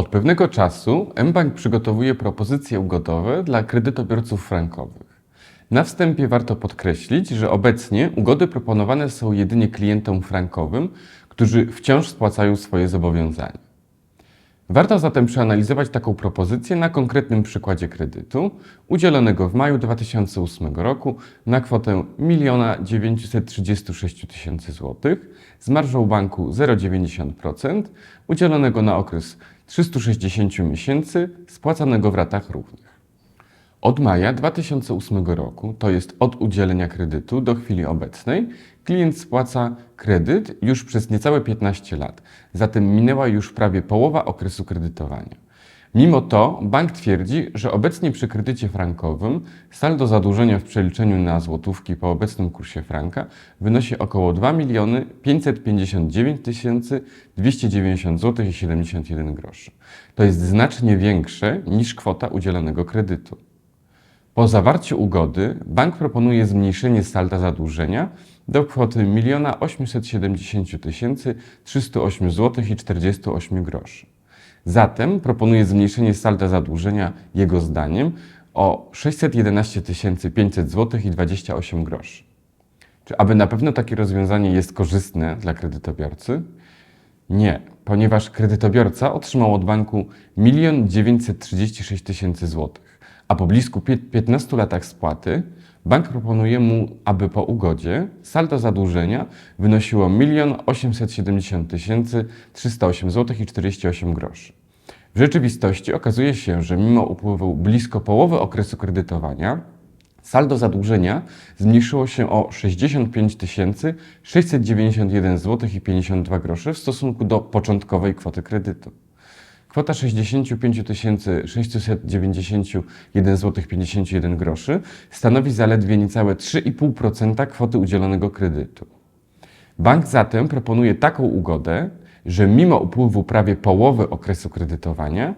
Od pewnego czasu mBank przygotowuje propozycje ugodowe dla kredytobiorców frankowych. Na wstępie warto podkreślić, że obecnie ugody proponowane są jedynie klientom frankowym, którzy wciąż spłacają swoje zobowiązania. Warto zatem przeanalizować taką propozycję na konkretnym przykładzie kredytu udzielonego w maju 2008 roku na kwotę 1 936 tysięcy złotych z marżą banku 0,90%, udzielonego na okres 360 miesięcy, spłacanego w ratach równych. Od maja 2008 roku, to jest od udzielenia kredytu do chwili obecnej, klient spłaca kredyt już przez niecałe 15 lat, zatem minęła już prawie połowa okresu kredytowania. Mimo to bank twierdzi, że obecnie przy kredycie frankowym saldo zadłużenia w przeliczeniu na złotówki po obecnym kursie franka wynosi około 2 miliony 559 290 zł i 71 groszy. To jest znacznie większe niż kwota udzielonego kredytu. Po zawarciu ugody bank proponuje zmniejszenie salda zadłużenia do kwoty 1 870 308 zł i 48 groszy. Zatem proponuje zmniejszenie salda zadłużenia jego zdaniem o 611 500 zł i 28 groszy. Czy aby na pewno takie rozwiązanie jest korzystne dla kredytobiorcy? Nie, ponieważ kredytobiorca otrzymał od banku 1 936 tysięcy złotych, a po blisku pie- 15 latach spłaty bank proponuje mu, aby po ugodzie saldo zadłużenia wynosiło 1 870 308 zł i 48 groszy. W rzeczywistości okazuje się, że mimo upływu blisko połowy okresu kredytowania, Saldo zadłużenia zmniejszyło się o 65 691 zł i 52 groszy w stosunku do początkowej kwoty kredytu. Kwota 65 691 zł 51 groszy stanowi zaledwie niecałe 3,5% kwoty udzielonego kredytu. Bank zatem proponuje taką ugodę, że mimo upływu prawie połowy okresu kredytowania,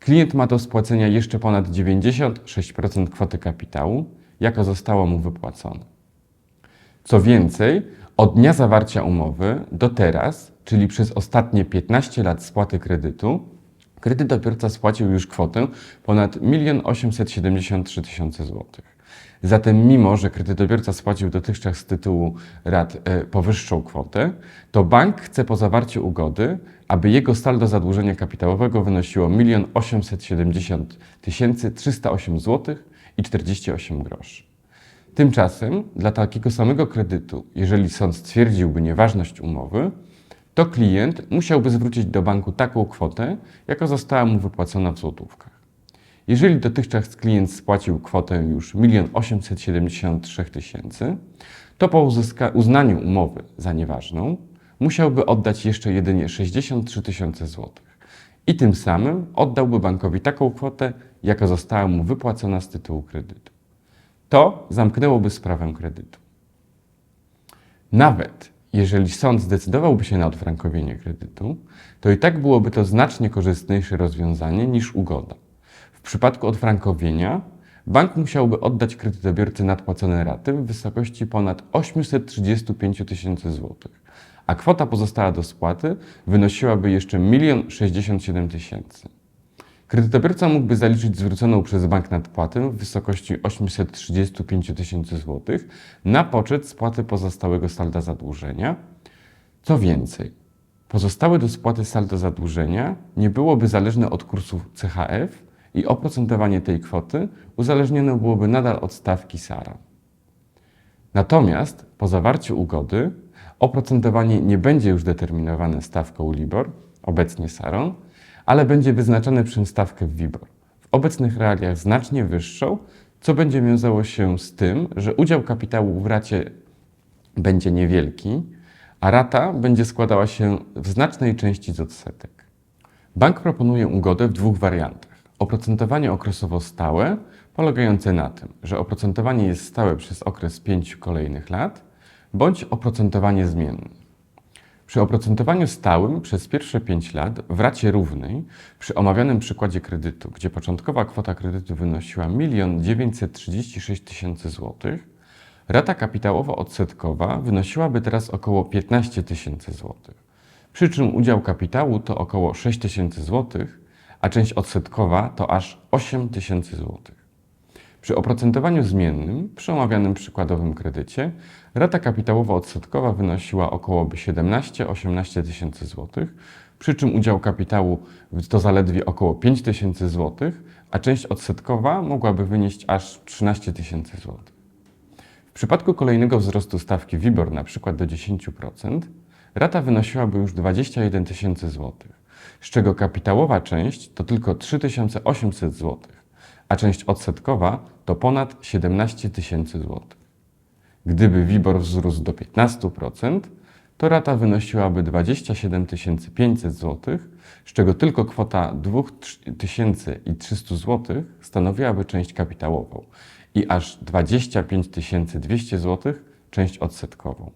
klient ma do spłacenia jeszcze ponad 96% kwoty kapitału, jaka została mu wypłacona. Co więcej, od dnia zawarcia umowy do teraz, czyli przez ostatnie 15 lat spłaty kredytu, kredytobiorca spłacił już kwotę ponad 1 873 tysiące złotych. Zatem mimo, że kredytobiorca spłacił dotychczas z tytułu rat e, powyższą kwotę, to bank chce po zawarciu ugody, aby jego saldo zadłużenia kapitałowego wynosiło 1 870 308 zł i 48 groszy. Tymczasem dla takiego samego kredytu, jeżeli sąd stwierdziłby nieważność umowy, to klient musiałby zwrócić do banku taką kwotę, jaka została mu wypłacona w złotówkach. Jeżeli dotychczas klient spłacił kwotę już 1 873 tysięcy, to po uznaniu umowy za nieważną musiałby oddać jeszcze jedynie 63 tysiące złotych. I tym samym oddałby bankowi taką kwotę, jaka została mu wypłacona z tytułu kredytu. To zamknęłoby sprawę kredytu. Nawet jeżeli sąd zdecydowałby się na odfrankowienie kredytu, to i tak byłoby to znacznie korzystniejsze rozwiązanie niż ugoda. W przypadku odfrankowienia bank musiałby oddać kredytobiorcy nadpłacone raty w wysokości ponad 835 tysięcy złotych, a kwota pozostała do spłaty wynosiłaby jeszcze 1 067 tysięcy. Kredytobiorca mógłby zaliczyć zwróconą przez bank nadpłatę w wysokości 835 tysięcy złotych na poczet spłaty pozostałego salda zadłużenia. Co więcej, pozostałe do spłaty saldo zadłużenia nie byłoby zależne od kursu CHF i oprocentowanie tej kwoty uzależnione byłoby nadal od stawki SARA. Natomiast po zawarciu ugody oprocentowanie nie będzie już determinowane stawką LIBOR, obecnie SARą, ale będzie wyznaczane przez stawkę WIBOR. W obecnych realiach znacznie wyższą, co będzie wiązało się z tym, że udział kapitału w racie będzie niewielki, a rata będzie składała się w znacznej części z odsetek. Bank proponuje ugodę w dwóch wariantach. Oprocentowanie okresowo stałe, polegające na tym, że oprocentowanie jest stałe przez okres pięciu kolejnych lat, bądź oprocentowanie zmienne. Przy oprocentowaniu stałym przez pierwsze 5 lat w racie równej, przy omawianym przykładzie kredytu, gdzie początkowa kwota kredytu wynosiła 1 936 tysięcy złotych, rata kapitałowo-odsetkowa wynosiłaby teraz około 15 tysięcy złotych. Przy czym udział kapitału to około 6 tysięcy złotych, a część odsetkowa to aż 8 tysięcy złotych. Przy oprocentowaniu zmiennym, przy omawianym przykładowym kredycie, rata kapitałowa odsetkowa wynosiła około 17-18 tysięcy złotych, przy czym udział kapitału to zaledwie około 5 tysięcy złotych, a część odsetkowa mogłaby wynieść aż 13 tysięcy złotych. W przypadku kolejnego wzrostu stawki WIBOR, na przykład do 10%, rata wynosiłaby już 21 tysięcy złotych, z czego kapitałowa część to tylko 3800 złotych, a część odsetkowa to ponad 17 tysięcy złotych. Gdyby WIBOR wzrósł do 15%, to rata wynosiłaby 27 500 zł, z czego tylko kwota 2300 zł stanowiłaby część kapitałową i aż 25 200 zł część odsetkową.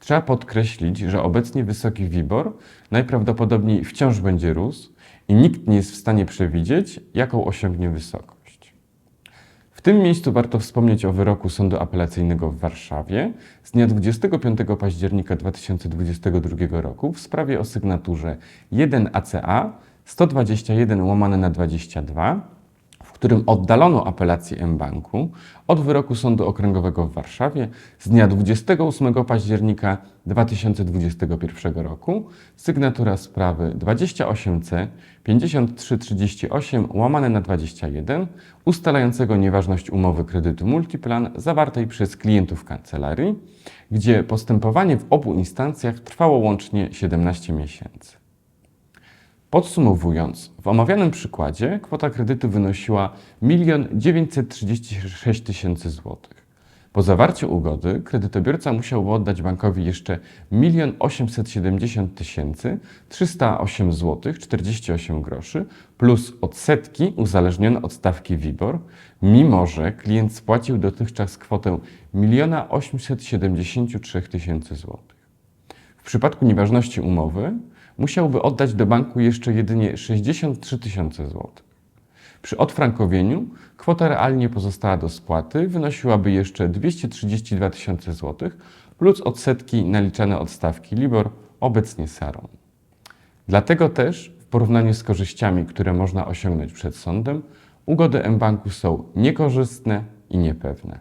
Trzeba podkreślić, że obecnie wysoki WIBOR najprawdopodobniej wciąż będzie rósł i nikt nie jest w stanie przewidzieć, jaką osiągnie wysokość. W tym miejscu warto wspomnieć o wyroku Sądu Apelacyjnego w Warszawie z dnia 25 października 2022 roku w sprawie o sygnaturze 1 ACA 121 łamane na 22 w którym oddalono apelację mBanku od wyroku Sądu Okręgowego w Warszawie z dnia 28 października 2021 roku, sygnatura sprawy 28C 5338 łamane na 21, ustalającego nieważność umowy kredytu Multiplan zawartej przez klientów kancelarii, gdzie postępowanie w obu instancjach trwało łącznie 17 miesięcy. Podsumowując, w omawianym przykładzie kwota kredytu wynosiła 1 936 tysięcy złotych. Po zawarciu ugody kredytobiorca musiał oddać bankowi jeszcze 1 870 tysięcy 308 zł 48 groszy plus odsetki uzależnione od stawki WIBOR, mimo że klient spłacił dotychczas kwotę 1 873 tysięcy złotych. W przypadku nieważności umowy musiałby oddać do banku jeszcze jedynie 63 tysiące złotych. Przy odfrankowieniu kwota realnie pozostała do spłaty wynosiłaby jeszcze 232 tysiące złotych plus odsetki naliczane od stawki LIBOR, obecnie SARON. Dlatego też w porównaniu z korzyściami, które można osiągnąć przed sądem, ugody mBanku są niekorzystne i niepewne.